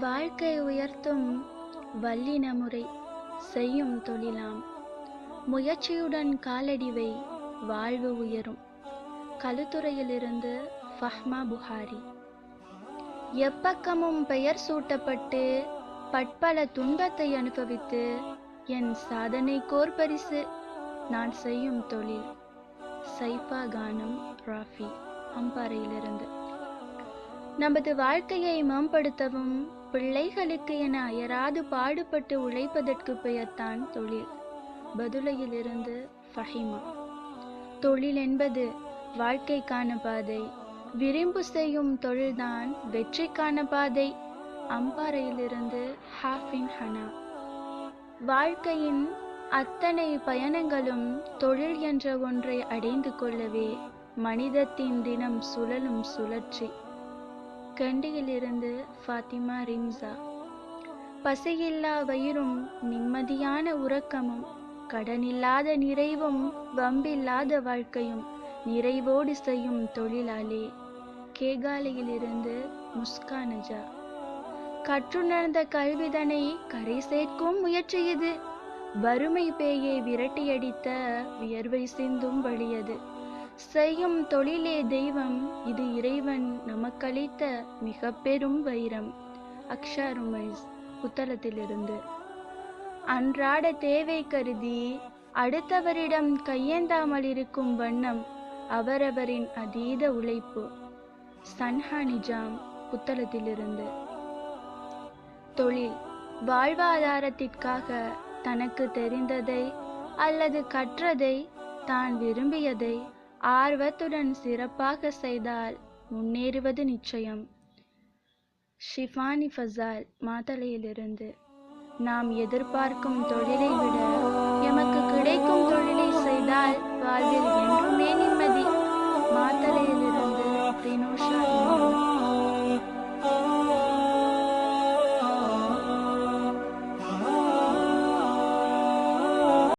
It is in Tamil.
வாழ்க்கை உயர்த்தும் வல்லின முறை செய்யும் தொழிலாம். முயற்சியுடன் காலடிவை வாழ்வு உயரும். கழுத்துறையிலிருந்து ஃபஹ்மா புகாரி. எப்பக்கமும் பெயர் சூட்டப்பட்டு பட்பல துன்பத்தை அனுபவித்து என் சாதனை கோர் பரிசு நான் செய்யும் தொழில். சைஃபா கானம் ராஃபி அம்பாறையிலிருந்து. நமது வாழ்க்கையை மேம்படுத்தவும் பிள்ளைகளுக்கு என அயராது பாடுபட்டு உழைப்பதற்கு பெயர்தான் தொழில். பதுலையிலிருந்து ஃபஹிமா. தொழில் என்பது வாழ்க்கைக்கான பாதை. விரும்பு செய்யும் தொழில்தான் வெற்றிக்கான பாதை. அம்பாறையிலிருந்து ஹாஃபின் ஹனா. வாழ்க்கையின் அத்தனை பயணங்களும் தொழில் என்ற ஒன்றை அடைந்து கொள்ளவே மனிதத்தின் தினம் சுழலும் சுழற்சி. கண்டியிலிருந்து ஃபாத்திமா ரிம்சா. பசியில்லா வயிறும் நிம்மதியான உறக்கமும் கடனில்லாத நிறைவும் வம்பில்லாத வாழ்க்கையும் நிறைவோடு செய்யும் தொழிலாளி கேகாலையிலிருந்து முஸ்கானஜா கற்றுணர்ந்த கல்விதனை கரை சேர்க்கும் முயற்சி இது. வறுமை பேயை விரட்டியடித்த வியர்வை சிந்தும் வழியது. செய்யும் தொழிலே தெய்வம் இது இறைவன் நமக்களித்த மிக பெரும் வைரம். அக்ஷா ருமைஸ் புத்தளத்திலிருந்து. அன்றாட தேவை கருதி அடுத்தவரிடம் கையேந்தாமல் இருக்கும் வண்ணம் அவரவரின் அதீத உழைப்பு. சன்ஹா நிஜாம் புத்தளத்திலிருந்து. தொழில் வாழ்வாதாரத்திற்காக தனக்கு தெரிந்ததை அல்லது கற்றதை தான் விரும்பியதை ஆர்வத்துடன் சிறப்பாக செய்தால் முன்னேறுவது நிச்சயம். ஷிஃபானி ஃபசால் மாத்தளையிலிருந்து நாம் எதிர்பார்க்கும் தொழிலை விட எமக்கு கிடைக்கும் தொழிலை செய்தால் வாழ்வில்